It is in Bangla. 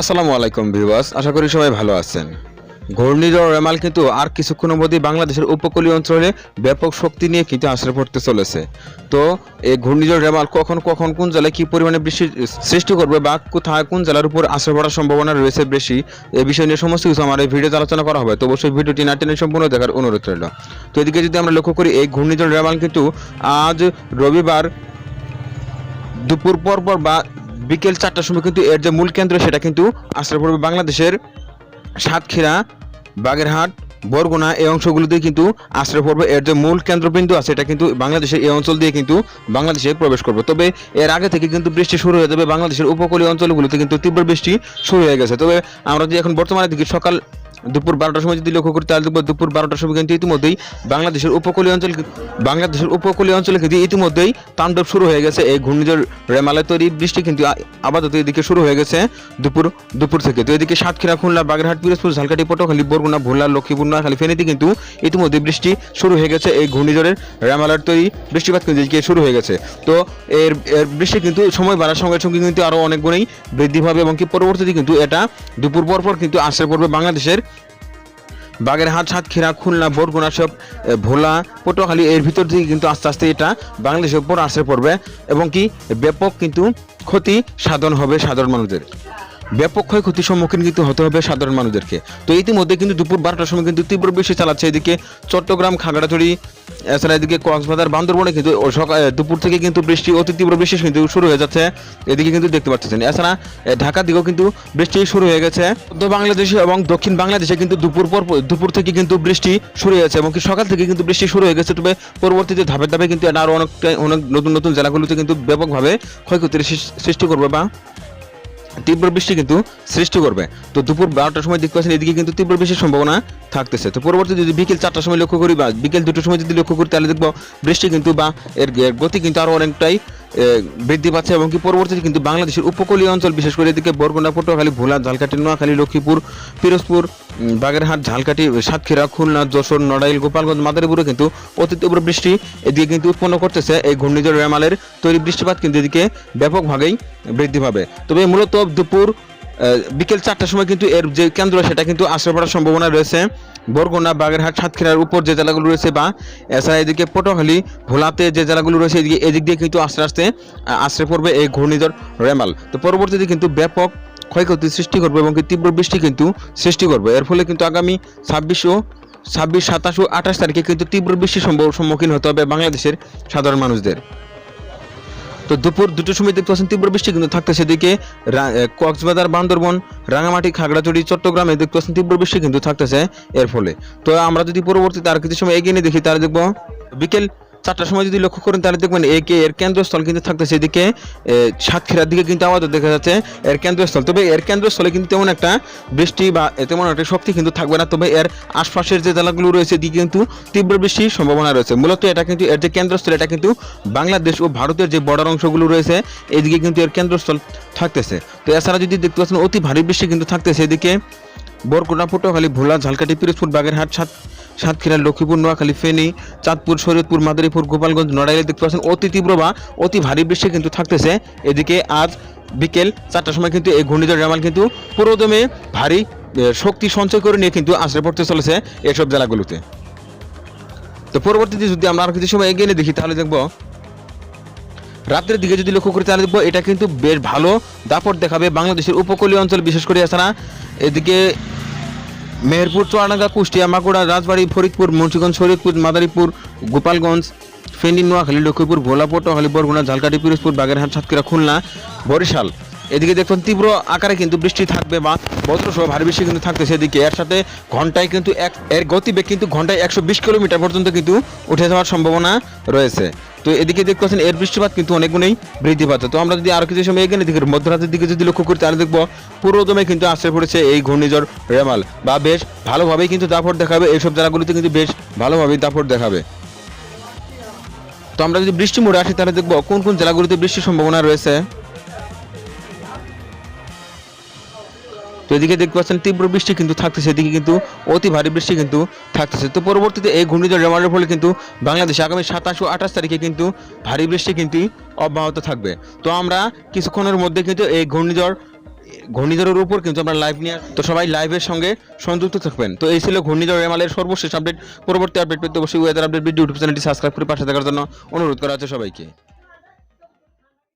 আসসালামু আলাইকুম ভিউয়ার্স, আশা করি সবাই ভালো আছেন। ঘূর্ণিঝড় রেমাল কিন্তু আর কিছুক্ষণের মধ্যেই বাংলাদেশের উপকূলীয় অঞ্চলে ব্যাপক শক্তি নিয়ে কিন্তু আশ্রয় পড়তে চলেছে। তো এই ঘূর্ণিঝড় রেমাল কখন কখন, কোন জেলায় কি পরিমাণে বৃষ্টি সৃষ্টি করবে বা কোথায়, কোন জেলার উপর আশ্রয় পড়ার সম্ভাবনা রয়েছে বেশি এই বিষয় নিয়ে সমস্ত কিছু আমার এই ভিডিওতে আলোচনা করা হবে, তো অবশ্যই ভিডিওটি না টেনে সম্পূর্ণ দেখার অনুরোধ রইল। তো এদিকে যদি আমরা লক্ষ্য করি, এই ঘূর্ণিঝড় রেমাল কিন্তু আজ রবিবার দুপুর পর পর বা বিকেল চারটার সময় কিন্তু এর যে মূল কেন্দ্র, সেটা কিন্তু আশ্রয় পড়বে বাংলাদেশের সাতক্ষীরা, বাগেরহাট, বরগুনা এই অংশগুলোতে কিন্তু আশ্রয় পড়বে এর যে মূল কেন্দ্রবিন্দু আছে, এটা কিন্তু বাংলাদেশের এই অঞ্চল দিয়ে কিন্তু বাংলাদেশে প্রবেশ করবে। তবে এর আগে থেকে কিন্তু বৃষ্টি শুরু হয়ে যাবে বাংলাদেশের উপকূলীয় অঞ্চলগুলোতে কিন্তু তীব্র বৃষ্টি শুরু হয়ে গেছে। তবে আমরা যদি এখন বর্তমানে দেখি সকাল দুপুর বারোটার সময় যদি লক্ষ্য করি তাহলে দেখব দুপুর বারোটার সময় কিন্তু ইতিমধ্যেই বাংলাদেশের উপকূলীয় অঞ্চল বাংলাদেশের উপকূলীয় অঞ্চলে কিন্তু ইতিমধ্যেই তাণ্ডব শুরু হয়ে গেছে। এই ঘূর্ণিঝড় রেমালে তৈরি বৃষ্টি কিন্তু আপাতত এদিকে শুরু হয়ে গেছে দুপুর দুপুর থেকে। তো এদিকে সাতক্ষীরা, খুলনা, বাগেরহাট, পিরোজপুর, ঝালকাঠি, পটুয়াখালী, বরগুনা, ভোলা, লক্ষ্মীপুর, নোয়াখালী, ফেনীতে কিন্তু ইতিমধ্যে বৃষ্টি শুরু হয়ে গেছে। এই ঘূর্ণিঝড়ের রেমালার তৈরি বৃষ্টিপাত কিন্তু এদিকে শুরু হয়ে গেছে। তো এর এর বৃষ্টি কিন্তু সময় বাড়ার সঙ্গে সঙ্গে কিন্তু আরও অনেক গুণেই বৃদ্ধি পাবে এবং কি পরবর্তীতে কিন্তু এটা দুপুর পর পর কিন্তু আশ্রয় পড়বে বাংলাদেশের বাগেরহাট, সাতক্ষীরা, খুলনা, বরগুনা সব ভোলা, পটুয়াখালী, এর ভিতর দিয়ে কিন্তু আস্তে আস্তে এটা বাংলাদেশের উপর আশ্রয় পড়বে এবং কি ব্যাপক কিন্তু ক্ষতি সাধন হবে সাধারণ মানুষদের। ব্যাপক ক্ষয়ক্ষতির সম্মুখীন কিন্তু হতে হবে সাধারণ মানুষদেরকে। তো ইতিমধ্যে কিন্তু দুপুর বারোটার সময় কিন্তু তীব্র বৃষ্টি চালাচ্ছে এদিকে চট্টগ্রাম, খাগড়াছড়ি, এছাড়া এদিকে কক্সবাজার, বান্দরবনে কিন্তু দুপুর থেকে কিন্তু বৃষ্টি, অতি তীব্র বৃষ্টি কিন্তু শুরু হয়ে যাচ্ছে। এদিকে কিন্তু দেখতে পাচ্ছেন, এছাড়া ঢাকার দিকেও কিন্তু বৃষ্টি শুরু হয়ে গেছে। মধ্য বাংলাদেশে এবং দক্ষিণ বাংলাদেশে কিন্তু দুপুর পর, দুপুর থেকে কিন্তু বৃষ্টি শুরু হয়েছে এবং সকাল থেকে কিন্তু বৃষ্টি শুরু হয়ে গেছে, তবে পরবর্তীতে ধাপে ধাপে কিন্তু আরও অনেকটা অনেক নতুন নতুন জেলাগুলোতে কিন্তু ব্যাপকভাবে ক্ষয়ক্ষতির সৃষ- সৃষ্টি করবে বা তীব্র বৃষ্টি কিন্তু সৃষ্টি করবে। তো দুপুর বারোটার সময় দেখতে পাচ্ছেন, এদিকে কিন্তু তীব্র বৃষ্টির সম্ভাবনা থাকতেছে। তো পরবর্তী যদি বিকেল চারটার সময় লক্ষ্য করি বা বিকেল দুটোর সময় যদি লক্ষ্য করি, তাহলে দেখব বৃষ্টি কিন্তু বা এর গতি কিন্তু আরও অনেকটাই বৃদ্ধি পাচ্ছে এবং কি পরবর্তীতে কিন্তু বাংলাদেশের উপকূলীয় অঞ্চল, বিশেষ করে এদিকে বরগুনা, পটুয়াখালী, ভোলা, ঝালকাঠি, নোয়াখালী, লক্ষ্মীপুর, পিরোজপুর বাগেরহাট, ঝালকাঠি, সাতক্ষীরা, খুলনা, যশোর, নড়াইল, গোপালগঞ্জ, মাদারীপুরে কিন্তু অতি তীব্র বৃষ্টি এদিকে কিন্তু উৎপন্ন করতেছে। এই ঘূর্ণিঝড় রেমালের তৈরি বৃষ্টিপাত কিন্তু এদিকে ব্যাপকভাবেই বৃদ্ধি পাবে। তবে মূলত দুপুর বিকেল চারটার সময় কিন্তু এর যে কেন্দ্র, সেটা কিন্তু আশ্রয় পড়ার সম্ভাবনা রয়েছে। বরগুনা বাগেরহাট সাতক্ষীরার উপর যে জেলাগুলো রয়েছে বা এছাড়া এদিকে পটুয়াখালী ভোলাতে যে জেলাগুলো রয়েছে এদিকে এদিক দিয়ে কিন্তু আস্তে আস্তে আহ, আশ্রয় পড়বে এই ঘূর্ণিঝড় রেমাল। তো পরবর্তীতে কিন্তু ব্যাপক ক্ষয়ক্ষতি সৃষ্টি করবে এবং তীব্র বৃষ্টি কিন্তু সৃষ্টি করবে। এর ফলে কিন্তু আগামী ছাব্বিশ ও ছাব্বিশ সাতাশ ও আঠাশ তারিখে কিন্তু তীব্র বৃষ্টির সম্মুখীন হতে হবে বাংলাদেশের সাধারণ মানুষদের। তো দুপুর দুটোর সময় দেখতে পাচ্ছেন তীব্র বৃষ্টি কিন্তু থাকতে সেদিকে কক্সবাজার, বান্দরবন, রাঙামাটি, খাগড়াছড়ি, চট্টগ্রামে দেখতে পাচ্ছেন তীব্র বৃষ্টি কিন্তু থাকতেছে এর ফলে তো আমরা যদি পরবর্তীতে আর কিছু সময় এগিয়ে নিয়ে দেখি, তাহলে দেখব বিকেল চারটার সময় যদি লক্ষ্য করেন, তাহলে দেখবেন একে এর কেন্দ্রস্থল কিন্তু থাকতেছে এদিকে সাতক্ষীরার দিকে কিন্তু আমাদের দেখা যাচ্ছে এর কেন্দ্রস্থল। তবে এর কেন্দ্রস্থলে কিন্তু তেমন একটা বৃষ্টি বা তেমন একটা শক্তি কিন্তু থাকবে না। তবে এর আশপাশের যে জেলাগুলো রয়েছে, এদিকে কিন্তু তীব্র বৃষ্টির সম্ভাবনা রয়েছে। মূলত এটা কিন্তু এর যে কেন্দ্রস্থল, এটা কিন্তু বাংলাদেশ ও ভারতের যে বর্ডার অংশগুলো রয়েছে, এদিকে কিন্তু এর কেন্দ্রস্থল থাকতেছে। তো এছাড়া যদি দেখতে পাচ্ছেন, অতি ভারী বৃষ্টি কিন্তু থাকতেছে এদিকে। বরগুনা, পটুয়াখালী, ভোলা, ঝালকাঠি, পিরোজপুর, বাগেরহাট, সাত সাতক্ষীরা লক্ষ্মীপুর, নোয়াখালী, ফেনী, চাঁদপুর, শরীয়তপুর, মাদারীপুর, গোপালগঞ্জ, নড়াইলে দেখতে পাচ্ছেন অতি তীব্র বা অতি ভারী বৃষ্টি কিন্তু থাকতেছে। এদিকে আজ বিকেল চারটার সময় কিন্তু এই ঘূর্ণিঝড় রামাল কিন্তু পুরোদমে ভারী শক্তি সঞ্চয় করে নিয়ে কিন্তু আশ্রয় পড়তে চলেছে এসব জেলাগুলোতে। তো পরবর্তীতে যদি আমরা আর কিছু সময় এগিয়ে দেখি, তাহলে দেখব রাত্রের দিকে যদি লক্ষ্য করি তাহলে দেখব এটা কিন্তু বেশ ভালো দাপট দেখাবে বাংলাদেশের উপকূলীয় অঞ্চল, বিশেষ করে এছাড়া এদিকে মেহেরপুর, চুয়াডাঙ্গা, কুষ্টিয়া মাগুড়া রাজবাড়ি, ফরিদপুর, মুন্সিগঞ্জ শরীরপুর মাদারীপুর, গোপালগঞ্জ, ফেনী, নোয়াখালী, লক্ষ্মীপুর ভোলা পটুয়াখালী বরগুনা ঝালকাঠি, পিরোজপুর, বাগেরহাট, সাতক্ষীরা, খুলনা, বরিশাল। এদিকে দেখুন, তীব্র আকারে কিন্তু বৃষ্টি থাকবে বা বজ্রসহ ভারী বৃষ্টি কিন্তু থাকতেছে এদিকে। এর সাথে ঘন্টায় কিন্তু এক, এর গতিবেগ কিন্তু ঘন্টায় একশো বিশ কিলোমিটার পর্যন্ত কিন্তু উঠে যাওয়ার সম্ভাবনা রয়েছে। তো এদিকে দেখতে পাচ্ছেন, এর বৃষ্টিপাত কিন্তু অনেক গুণেই বৃদ্ধি পাচ্ছে। তো আমরা যদি আরও কিছু সময় এগিয়ে দিকে মধ্যরাতের দিকে যদি লক্ষ্য করি, তাহলে দেখব পুরোদমে কিন্তু আশ্রয় পড়েছে এই ঘূর্ণিঝড় রেমাল বা বেশ ভালোভাবেই কিন্তু দাপট দেখাবে। এইসব জেলাগুলিতে কিন্তু বেশ ভালোভাবেই দাপট দেখাবে। তো আমরা যদি বৃষ্টি মোড়ে আসি, তাহলে দেখব কোন কোন জেলাগুলিতে বৃষ্টির সম্ভাবনা রয়েছে? তো এদিকে দেখতে পাচ্ছেন তীব্র বৃষ্টি কিন্তু থাকতেছে, এদিকে কিন্তু অতি ভারী বৃষ্টি কিন্তু থাকতেছে। তো পরবর্তীতে এই ঘূর্ণিঝড় রেমালের ফলে কিন্তু বাংলাদেশে আগামী সাতাশ ও আঠাশ তারিখে কিন্তু ভারী বৃষ্টি কিন্তু অব্যাহত থাকবে। তো আমরা কিছুক্ষণের মধ্যে কিন্তু এই ঘূর্ণিঝড়, ঘূর্ণিঝড়ের উপর কিন্তু আমরা লাইভ নিয়ে তো সবাই লাইভের সঙ্গে সংযুক্ত থাকবেন। তো এই ছিল ঘূর্ণিঝড় রেমালের সর্বশেষ আপডেট পরবর্তী আপডেট পেতে অবশ্যই ওয়েদার আপডেট ভিডিও ইউটিউব চ্যানেলটি সাবস্ক্রাইব করে পাশে থাকার জন্য অনুরোধ করা হচ্ছে সবাইকে।